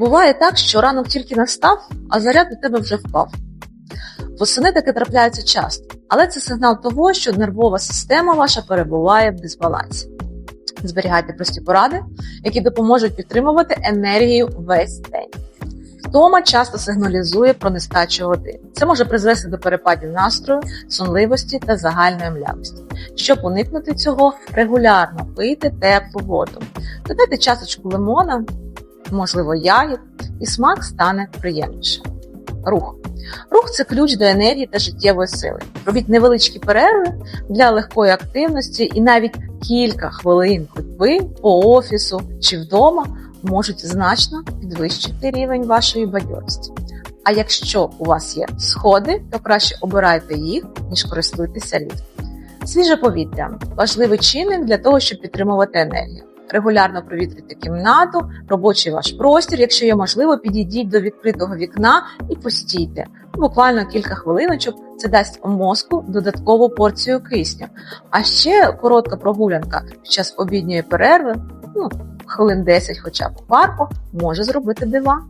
Буває так, що ранок тільки настав, а заряд у тебе вже впав. Восени таке трапляється часто, але це сигнал того, що нервова система ваша перебуває в дисбалансі. Зберігайте прості поради, які допоможуть підтримувати енергію весь день. Втома часто сигналізує про нестачу води. Це може призвести до перепадів настрою, сонливості та загальної млявості. Щоб уникнути цього, регулярно пийте теплу воду. Додайте часочку лимона, можливо, ягід, і смак стане приємнішим. Рух. Рух це ключ до енергії та життєвої сили. Робіть невеличкі перерви для легкої активності, і навіть кілька хвилин ходьби по офісу чи вдома можуть значно підвищити рівень вашої бадьорості. А якщо у вас є сходи, то краще обирайте їх, ніж користуйтеся ліфтом. Свіже повітря важливий чинник для того, щоб підтримувати енергію. Регулярно провітрюйте кімнату, робочий ваш простір. Якщо є можливо, підійдіть до відкритого вікна і постійте. Буквально кілька хвилиночок це дасть мозку додаткову порцію кисню. А ще коротка прогулянка під час обідньої перерви, ну хвилин 10 хоча б у парку, може зробити дива.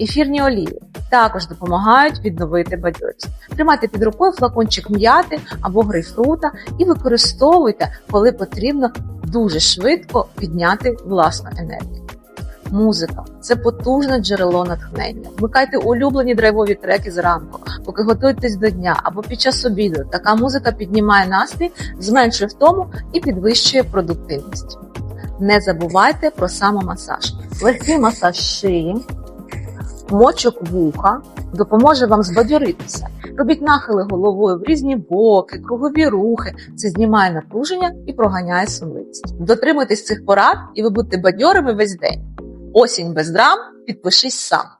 Ефірні олії також допомагають відновити бадьорість. Тримайте під рукою флакончик м'яти або грейпфрута і використовуйте, коли потрібно дуже швидко підняти власну енергію. Музика це потужне джерело натхнення. Вмикайте улюблені драйвові треки зранку, поки готуєтесь до дня або під час обіду. Така музика піднімає настрій, зменшує втому і підвищує продуктивність. Не забувайте про самомасаж. Легкий масаж шиї, мочок вуха допоможе вам збадьоритися. Робіть нахили головою в різні боки, кругові рухи. Це знімає напруження і проганяє сонливість. Дотримуйтесь цих порад, і ви будете бадьорими весь день. Осінь без драм, підпишись сам.